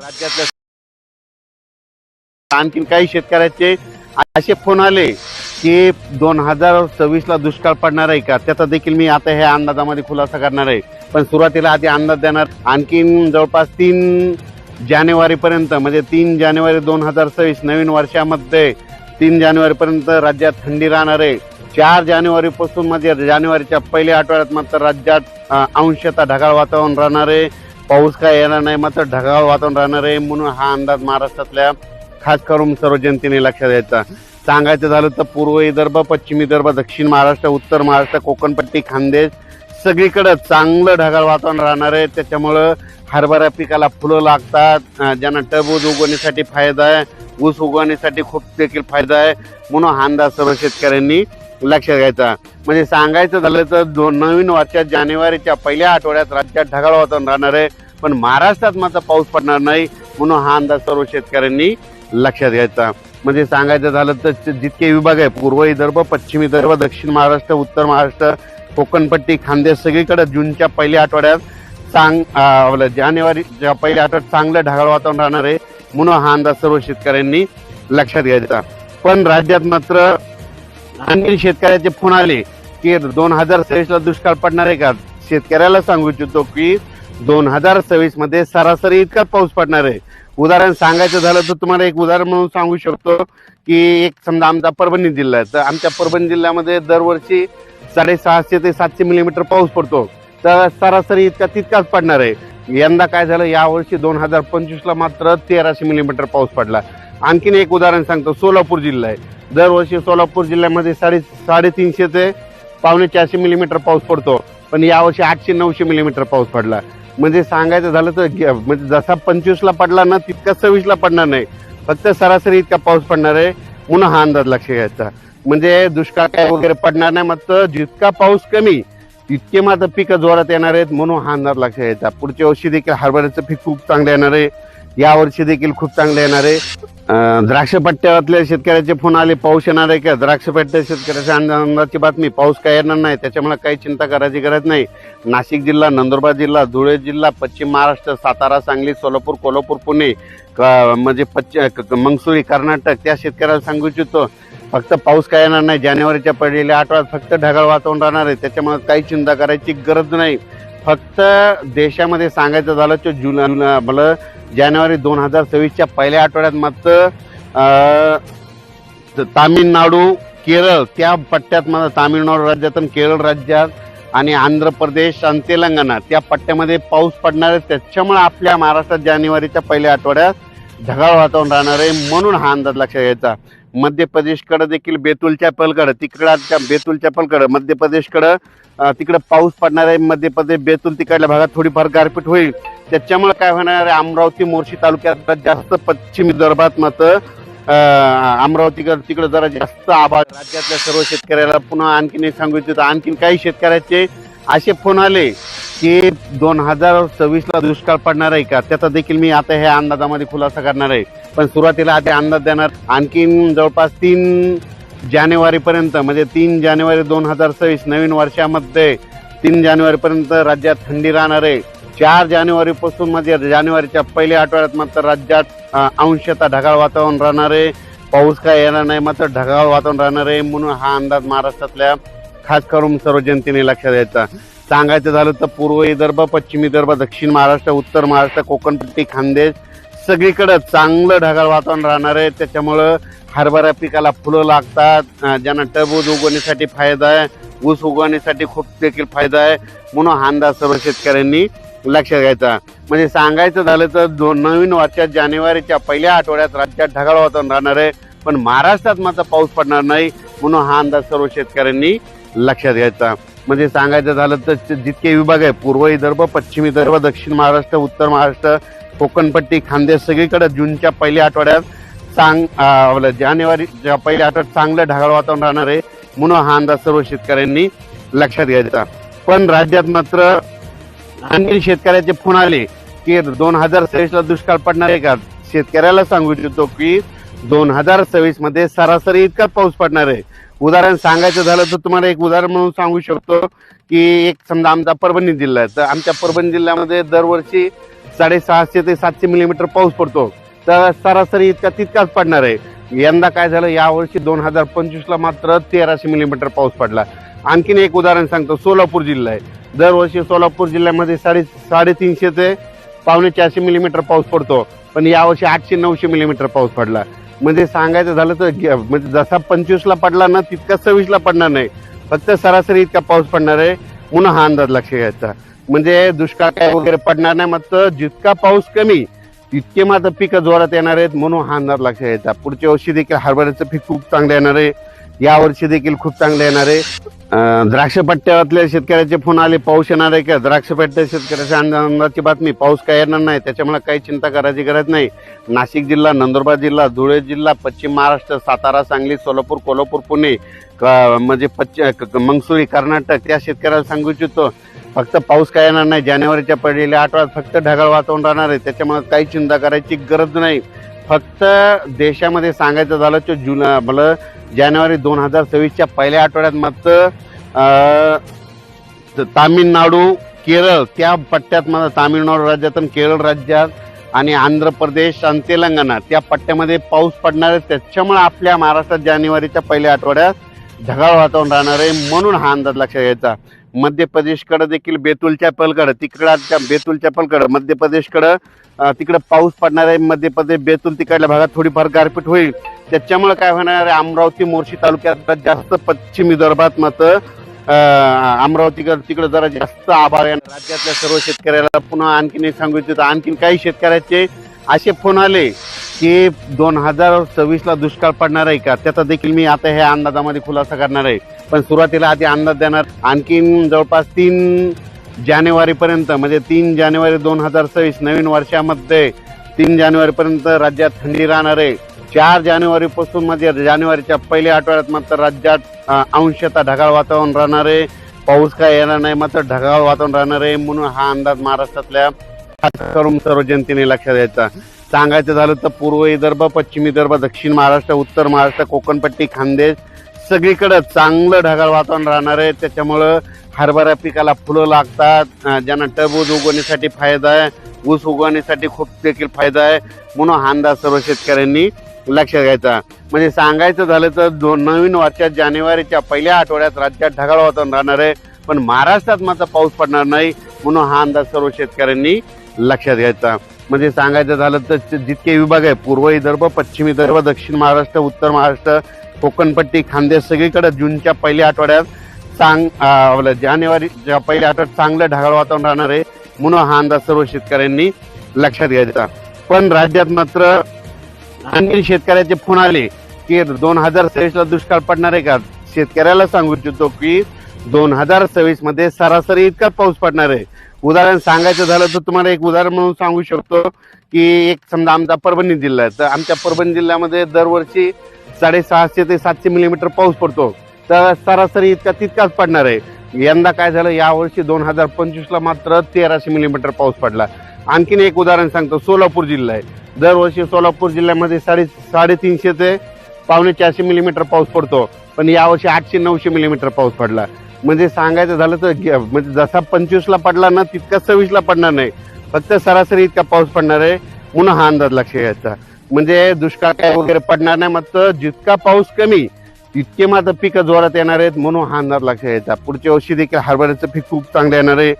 राज्यातल्या आणखीन काही शेतकऱ्याचे असे फोन आले की दोन हजार सव्वीस ला दुष्काळ पडणार आहे का? त्याचा देखील मी आता ह्या अंदाजामध्ये खुलासा करणार आहे. पण सुरुवातीला आधी अंदाज देणार आणखीन जवळपास तीन जानेवारी पर्यंत म्हणजे तीन जानेवारी दोन हजार सव्वीस नवीन वर्षामध्ये तीन जानेवारी पर्यंत राज्यात थंडी राहणार आहे. चार जानेवारी पासून म्हणजे जानेवारीच्या पहिल्या आठवड्यात मात्र राज्यात अंशतः ढगाळ वातावरण राहणार आहे. पाऊस काय येणार नाही मात्र ढगाळ वातावरण राहणार आहे. म्हणून हा अंदाज महाराष्ट्रातल्या खास करून सर्व जनतेने लक्षात द्यायचा सांगायचं झालं तर पूर्व विदर्भ पश्चिम विदर्भ दक्षिण महाराष्ट्र उत्तर महाराष्ट्र कोकणपट्टी खानदेश सगळीकडे चांगलं ढगाळ वातावरण राहणार आहे. त्याच्यामुळं हरभरा पिकाला फुलं लागतात ज्यांना टरबूज उगवण्यासाठी फायदा आहे ऊस उगवण्यासाठी खूप देखील फायदा आहे. म्हणून हा अंदाज सर्व शेतकऱ्यांनी लक्षात घ्यायचा. म्हणजे सांगायचं झालं तर दोन नवीन वर्षात जानेवारीच्या पहिल्या आठवड्यात राज्यात ढगाळ वातावरण राहणार आहे. पण महाराष्ट्रात मात्र पाऊस पडणार नाही म्हणून हा अंदाज सर्व शेतकऱ्यांनी लक्षात घ्यायचा म्हणजे सांगायचं झालं तर जितके विभाग आहे पूर्व विदर्भ पश्चिम विदर्भ दक्षिण महाराष्ट्र उत्तर महाराष्ट्र कोकणपट्टी खानदेश सगळीकडे जूनच्या पहिल्या आठवड्यात चांग जानेवारीच्या पहिल्या आठवड्यात चांगलं ढगाळ वातावरण राहणार आहे म्हणून हा अंदाज सर्व शेतकऱ्यांनी लक्षात घ्यायचा. पण राज्यात मात्र आणखी शेतकऱ्याचे फोन आले की दोन हजार सव्वीस ला दुष्काळ पडणार आहे का? शेतकऱ्याला सांगू इच्छितो की दोन हजार सव्वीसमध्ये सरासरी इतकाच पाऊस पडणार आहे. उदाहरण सांगायचं झालं तर तुम्हाला एक उदाहरण म्हणून सांगू शकतो की एक समजा आमचा परभणी जिल्हा आहे. तर आमच्या परभणी जिल्ह्यामध्ये दरवर्षी साडेसहाशे ते सातशे मिलीमीटर पाऊस पडतो. तर सरासरी इतका तितकाच पडणार आहे. यंदा काय झालं यावर्षी दोन हजार पंचवीस ला मात्र तेराशे मिलीमीटर पाऊस पडला. आणखीन एक उदाहरण सांगतो सोलापूर जिल्हा आहे. दरवर्षी सोलापूर जिल्ह्यामध्ये साडे साडेतीनशे ते पावणे चारशे मिलीमीटर पाऊस पडतो. पण यावर्षी आठशे नऊशे मिलीमीटर पाऊस पडला. म्हणजे सांगायचं झालं तर म्हणजे जसा पंचवीसला पडला ना तितका सव्वीसला पडणार नाही. फक्त सरासरी इतका पाऊस पडणार आहे. म्हणून हा अंदाज लक्ष घ्यायचा. म्हणजे दुष्काळ काय वगैरे पडणार नाही मात्र जितका पाऊस कमी तितके मात्र पिकं जोरात येणार आहेत म्हणून हा अंदाज लक्ष घ्यायचा. पुढच्या वर्षी देखील हरभऱ्याचं पीक खूप चांगलं येणार आहे. या वर्षी देखील खूप चांगले येणार आहे. द्राक्ष पट्ट्यातल्या शेतकऱ्याचे फोन आले पाऊस येणार आहे का? द्राक्ष पट्ट्या शेतकऱ्याच्या अंदाजाची बातमी पाऊस काय येणार नाही त्याच्यामुळे काही चिंता करायची गरज नाही. नाशिक जिल्हा नंदुरबार जिल्हा धुळे जिल्हा पश्चिम महाराष्ट्र सातारा सांगली सोलापूर कोल्हापूर पुणे म्हणजे पश्चिम मंगसुरी कर्नाटक त्या शेतकऱ्याला सांगू इच्छितो फक्त पाऊस काय येणार नाही जानेवारीच्या पडलेल्या आठवड्यात फक्त ढगाळ वातावरण राहणार आहे त्याच्यामुळे काही चिंता करायची गरज नाही. फक्त देशामध्ये सांगायचं झालं तर जुलै मला जानेवारी दोन हजार सव्वीसच्या पहिल्या आठवड्यात मात्र तामिळनाडू केरळ त्या पट्ट्यात मात्र तामिळनाडू राज्यातून केरळ राज्यात आणि आंध्र प्रदेश आणि तेलंगणा त्या पट्ट्यामध्ये पाऊस पडणार आहे. त्याच्यामुळे आपल्या महाराष्ट्रात जानेवारीच्या पहिल्या आठवड्यात ढगाळ वातावरण राहणार आहे. म्हणून हा अंदाज लक्षात घ्यायचा. मध्य प्रदेशकडं देखील बेतुलच्या पलकडं तिकडच्या बेतुलच्या पलकडं मध्य प्रदेशकडं तिकडं पाऊस पडणार आहे मध्य प्रदेश बेतुल तिकडल्या भागात थोडीफार गारपीट होईल. त्याच्यामुळे काय होणार आहे अमरावती मोर्शी तालुक्यात जास्त पश्चिम विदर्भात मात्र अमरावतीकडं तिकडं जरा जास्त आभाळ. राज्यातल्या सर्व शेतकऱ्याला पुन्हा आणखीन एक सांगू इच्छितो आणखीन काही शेतकऱ्याचे असे फोन आले की दोन हजार सव्वीसला दुष्काळ पडणार आहे का? त्याचा देखील मी आता ह्या अंदाजामध्ये खुलासा करणार आहे. पण सुरुवातीला आधी अंदाज देणार आणखीन जवळपास तीन जानेवारीपर्यंत म्हणजे तीन जानेवारी दोन हजार सव्वीस नवीन वर्षामध्ये तीन जानेवारीपर्यंत राज्यात थंडी राहणार आहे. चार जानेवारीपासून म्हणजे जानेवारीच्या पहिल्या आठवड्यात मात्र राज्यात अंशता अंशतः ढगाळ वातावरण राहणार आहे. पाऊस काय येणार नाही मात्र ढगाळ वातावरण राहणार आहे. म्हणून हा अंदाज महाराष्ट्रातल्या खास करून सर्व जनतेने लक्षात द्यायचा सांगायचं झालं तर पूर्व विदर्भ पश्चिम विदर्भ दक्षिण महाराष्ट्र उत्तर महाराष्ट्र कोकणपट्टी खानदेश सगळीकडे चांगलं ढगाळ वातावरण राहणार आहे. त्याच्यामुळं हरभरा पिकाला फुलं लागतात. ज्यांना टरबूज उगवण्यासाठी फायदा आहे ऊस उगवण्यासाठी खूप देखील फायदा आहे म्हणून हा अंदाज सर्व शेतकऱ्यांनी लक्षात घ्यायचा. म्हणजे सांगायचं झालं तर दोन नवीन वर्षात जानेवारीच्या पहिल्या आठवड्यात राज्यात ढगाळ वातावरण राहणार आहे. पण महाराष्ट्रात मात्र पाऊस पडणार नाही म्हणून हा अंदाज सर्व शेतकऱ्यांनी लक्षात घ्यायचा. म्हणजे सांगायचं झालं तर जितके विभाग आहे पूर्व विदर्भ पश्चिम विदर्भ दक्षिण महाराष्ट्र उत्तर महाराष्ट्र कोकणपट्टी खानदेश सगळीकडे जूनच्या पहिल्या आठवड्यात चांग जानेवारी जानेवारीच्या पहिल्या आठवड्यात चांगलं ढगाळ वातावरण राहणार आहे म्हणून हा अंदाज सर्व शेतकऱ्यांनी लक्षात घ्यायचा. पण राज्यात मात्र आणखी शेतकऱ्याचे फोन आले की दोन हजार सव्वीसला दुष्काळ पडणार आहे का? शेतकऱ्याला सांगू इच्छितो की दोन हजार सव्वीसमध्ये सरासरी इतकाच पाऊस पडणार आहे. उदाहरण सांगायचं झालं तर तुम्हाला एक उदाहरण म्हणून सांगू शकतो की एक समजा आमचा परभणी जिल्हा आहे. तर आमच्या परभणी जिल्ह्यामध्ये दरवर्षी साडेसहाशे ते सातशे मिलीमीटर पाऊस पडतो. तर सरासरी इतका तितकाच पडणार आहे. यंदा काय झालं यावर्षी दोन हजार पंचवीसला मात्र तेराशे मिलीमीटर पाऊस पडला. आणखीन एक उदाहरण सांगतो सोलापूर जिल्हा आहे. दरवर्षी सोलापूर जिल्ह्यामध्ये साडे साडेतीनशे ते पावणे चारशे मिलीमीटर पाऊस पडतो. पण यावर्षी आठशे नऊशे मिलीमीटर पाऊस पडला. म्हणजे सांगायचं झालं तर म्हणजे जसा पंचवीसला पडला ना तितका सव्वीसला पडणार नाही. फक्त सरासरी इतका पाऊस पडणार आहे. म्हणून हा अंदाज लक्ष घ्यायचा. म्हणजे दुष्काळ काय वगैरे पडणार नाही मात्र जितका पाऊस कमी तितके मात्र पिकं जोरात येणार आहेत. म्हणून हा अंदाज लक्ष घ्यायचा. पुढच्या वर्षी देखील हरभऱ्याचं पीक खूप चांगलं येणार आहे. यावर्षी देखील खूप चांगले येणार आहे. द्राक्ष पट्ट्यातल्या शेतकऱ्याचे फोन आले पाऊस येणार आहे का? द्राक्ष पट्ट्या शेतकऱ्याच्या आनंदाची बातमी पाऊस काय येणार नाही त्याच्यामुळे काही चिंता करायची गरज नाही. नाशिक जिल्हा नंदुरबार जिल्हा धुळे जिल्हा पश्चिम महाराष्ट्र सातारा सांगली सोलापूर कोल्हापूर पुणे म्हणजे क- म्हणजे पश्चिम क- मंगसुरी कर्नाटक या शेतकऱ्याला सांगू इच्छितो. फक्त पाऊस काय येणार नाही जानेवारीच्या पडलेल्या आठवड्यात फक्त ढगाळ वातावरण राहणार आहे त्याच्यामुळे काही चिंता करायची गरज नाही. फक्त देशामध्ये सांगायचं झालं तर जुन मला जानेवारी दोन हजार सव्वीसच्या पहिल्या आठवड्यात मात्र तामिळनाडू केरळ त्या पट्ट्यात मात्र तामिळनाडू राज्यातून केरळ राज्यात आणि आंध्र प्रदेश आणि तेलंगणा त्या पट्ट्यामध्ये पाऊस पडणार आहे. त्याच्यामुळे आपल्या महाराष्ट्रात जानेवारीच्या पहिल्या आठवड्यात ढगाळ वातावरण राहणार आहे म्हणून हा अंदाज लक्षात घ्यायचा. मध्य प्रदेशकडे देखील बेतुलच्या पलकडं तिकडच्या बेतुलच्या पलकडं मध्य प्रदेशकडं तिकडं पाऊस पडणार आहे. मध्य प्रदेश बेतुल तिकडल्या भागात थोडीफार गारपीट होईल. त्याच्यामुळे काय होणार आहे अमरावती मोर्शी तालुक्यात जास्त पश्चिम विदर्भात मात्र अमरावतीकडे तिकडे जरा जास्त आभार आहे. राज्यातल्या सर्व शेतकऱ्याला पुन्हा आणखीन एक सांगू इच्छितो आणखीन काही शेतकऱ्याचे असे फोन आले की दोन हजार सव्वीसला दुष्काळ पडणार आहे का? त्याचा देखील मी आता ह्या अंदाजामध्ये खुलासा करणार आहे. पण सुरुवातीला आधी अंदाज देणार आणखीन जवळपास तीन जानेवारीपर्यंत म्हणजे तीन जानेवारी दोन हजार सव्वीस नवीन वर्षामध्ये तीन जानेवारीपर्यंत राज्यात थंडी राहणार आहे. चार जानेवारी पासून म्हणजे जानेवारीच्या पहिल्या आठवड्यात मात्र राज्यात अंशतः ढगाळ वातावरण राहणार आहे. पाऊस काय येणार नाही मात्र ढगाळ वातावरण राहणार आहे म्हणून हा अंदाज महाराष्ट्रातल्या खास करून सर्व जनतेने लक्षात द्यायचा सांगायचं झालं तर पूर्व विदर्भ पश्चिम विदर्भ दक्षिण महाराष्ट्र उत्तर महाराष्ट्र कोकणपट्टी खानदेश सगळीकडे चांगलं ढगाळ वातावरण राहणार आहे. त्याच्यामुळं हरभरा पिकाला फुलं लागतात ज्यांना टरबूज उगवण्यासाठी फायदा आहे ऊस उगवण्यासाठी खूप देखील फायदा आहे म्हणून हा अंदाज सर्व शेतकऱ्यांनी लक्षात घ्यायचा. म्हणजे सांगायचं झालं तर दोन नवीन वर्षात जानेवारीच्या पहिल्या आठवड्यात राज्यात ढगाळ वातावरण राहणार आहे पण महाराष्ट्रात मात्र पाऊस पडणार नाही म्हणून हा अंदाज सर्व शेतकऱ्यांनी लक्षात घ्यायचा. म्हणजे सांगायचं झालं तर जितके विभाग आहे पूर्व विदर्भ पश्चिम विदर्भ दक्षिण महाराष्ट्र उत्तर महाराष्ट्र कोकणपट्टी खानदेश सगळीकडे जूनच्या पहिल्या आठवड्यात चांग जानेवारीच्या पहिल्या आठवड्यात चांगलं ढगाळ वातावरण राहणार आहे म्हणून हा अंदाज सर्व शेतकऱ्यांनी लक्षात घ्यायचा. पण राज्यात मात्र आणखी शेतकऱ्याचे फोन आले की दोन हजार सव्वीस ला दुष्काळ पडणार आहे का? शेतकऱ्याला सांगू इच्छितो की दोन हजार सव्वीसमध्ये सरासरी इतका पाऊस पडणार आहे. उदाहरण सांगायचं झालं तर तुम्हाला एक उदाहरण म्हणून सांगू शकतो की एक समजा आमचा परभणी जिल्हा आहे. तर आमच्या परभणी जिल्ह्यामध्ये दरवर्षी साडेसहाशे ते सातशे मिलीमीटर पाऊस पडतो. तर सरासरी इतका तितकाच पडणार आहे. यंदा काय झालं? यावर्षी दोन हजार पंचवीसला मात्र तेराशे मिलीमीटर पाऊस पडला. आणखीन एक उदाहरण सांगतो. सोलापूर जिल्हा आहे. दरवर्षी सोलापूर जिल्ह्यामध्ये साडे साडेतीनशे ते पावणे चारशे मिलीमीटर पाऊस पडतो. पण यावर्षी आठशे नऊशे मिलीमीटर पाऊस पडला. म्हणजे सांगायचं झालं तर म्हणजे जसा पंचवीसला पडला ना तितका सव्वीसला पडणार नाही. फक्त सरासरी इतका पाऊस पडणार आहे. म्हणून हा अंदाज लक्ष घ्यायचा. म्हणजे दुष्काळ काय वगैरे पडणार नाही मात्र जितका पाऊस कमी तितके मात्र पिकं जोरात येणार आहेत. म्हणून हा अंदाज लक्ष घ्यायचा. पुढच्या वर्षी देखील हरभऱ्याचं पीक खूप चांगलं येणार आहे.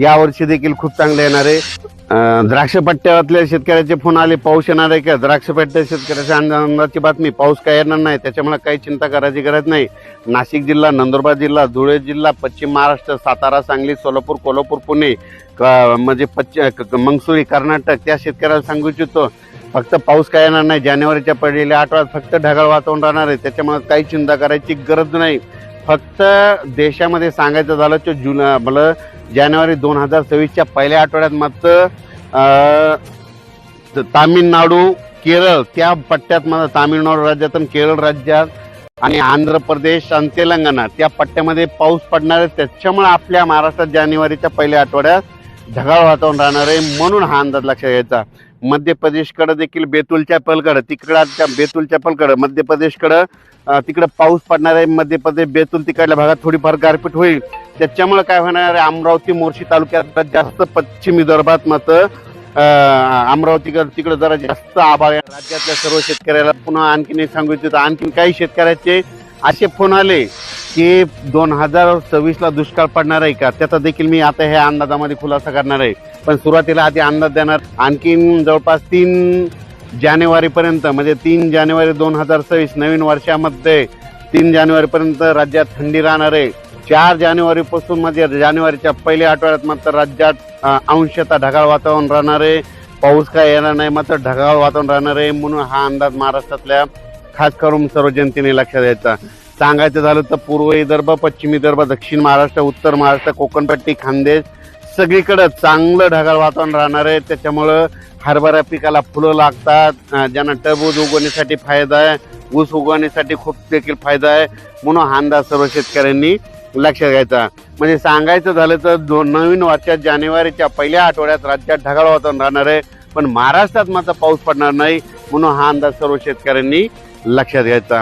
या वर्षी देखील खूप चांगले येणार आहे. द्राक्ष पट्ट्यातल्या शेतकऱ्याचे फोन आले पाऊस येणार आहे का? द्राक्ष पट्ट्या शेतकऱ्याच्या आनंदाची बातमी पाऊस काय येणार नाही त्याच्यामुळे काही चिंता करायची गरज नाही. नाशिक जिल्हा नंदुरबार जिल्हा धुळे जिल्हा पश्चिम महाराष्ट्र सातारा सांगली सोलापूर कोल्हापूर पुणे क- म्हणजे पश्चिम मंगसुरी कर्नाटक त्या शेतकऱ्याला सांगू इच्छितो फक्त पाऊस काय येणार नाही जानेवारीच्या पडलेल्या आठवड्यात फक्त ढगाळ वातावरण राहणार आहे त्याच्यामुळे काही चिंता करायची गरज नाही. फक्त देशामध्ये सांगायचं झालं तर जुन मला जानेवारी दोन हजार सव्वीसच्या पहिल्या आठवड्यात मात्र तामिळनाडू केरळ त्या पट्ट्यात मात्र तामिळनाडू राज्यात केरळ राज्यात आणि आंध्र प्रदेश आणि तेलंगणा त्या पट्ट्यामध्ये पाऊस पडणार आहे. त्याच्यामुळे आपल्या महाराष्ट्रात जानेवारीच्या पहिल्या आठवड्यात ढगाळ वातावरण राहणार आहे. म्हणून हा अंदाज लक्षात घ्यायचा. मध्य प्रदेशकडं देखील बेतुलच्या पलकडं तिकडच्या बेतुलच्या पलकडं मध्य प्रदेशकडं तिकडं पाऊस पडणार आहे मध्य प्रदेश बेतुल तिकडल्या भागात थोडीफार गारपीट होईल. त्याच्यामुळे काय होणार आहे अमरावती मोर्शी तालुक्यात जास्त पश्चिम विदर्भात मात्र अमरावतीकडं तिकडं जरा जास्त आभाळ आहे. राज्यातल्या सर्व शेतकऱ्याला पुन्हा आणखीन एक सांगू इच्छितो आणखीन काही शेतकऱ्याचे असे फोन आले की दोन हजार सव्वीसला दुष्काळ पडणार आहे का? त्याचा देखील मी आता ह्या अंदाजामध्ये खुलासा करणार आहे. पण सुरुवातीला आधी अंदाज देणार. आणखीन जवळपास तीन जानेवारीपर्यंत म्हणजे तीन जानेवारी दोन हजार सव्वीस नवीन वर्षामध्ये तीन जानेवारीपर्यंत राज्यात थंडी राहणार आहे. चार जानेवारीपासून म्हणजे जानेवारीच्या पहिल्या आठवड्यात मात्र राज्यात अंशतः ढगाळ वातावरण राहणार आहे. पाऊस काय येणार नाही मात्र ढगाळ वातावरण राहणार आहे. म्हणून हा अंदाज महाराष्ट्रातल्या खास करून सर्व जनतेने लक्षात द्यायचा सांगायचं झालं तर पूर्व विदर्भ पश्चिम विदर्भ दक्षिण महाराष्ट्र उत्तर महाराष्ट्र कोकणपट्टी खानदेश सगळीकडं चांगलं ढगाळ वातावरण राहणार आहे. त्याच्यामुळं हरभरा पिकाला फुलं लागतात. ज्यांना टरबूज उगवण्यासाठी फायदा आहे ऊस उगवण्यासाठी खूप देखील फायदा आहे. म्हणून हा अंदाज सर्व शेतकऱ्यांनी लक्षात घ्यायचा. म्हणजे सांगायचं झालं तर दोन नवीन वर्षात जानेवारीच्या पहिल्या आठवड्यात राज्यात ढगाळ वातावरण राहणार आहे. पण महाराष्ट्रात मात्र पाऊस पडणार नाही. म्हणून हा अंदाज सर्व शेतकऱ्यांनी लक्षात घ्यायचा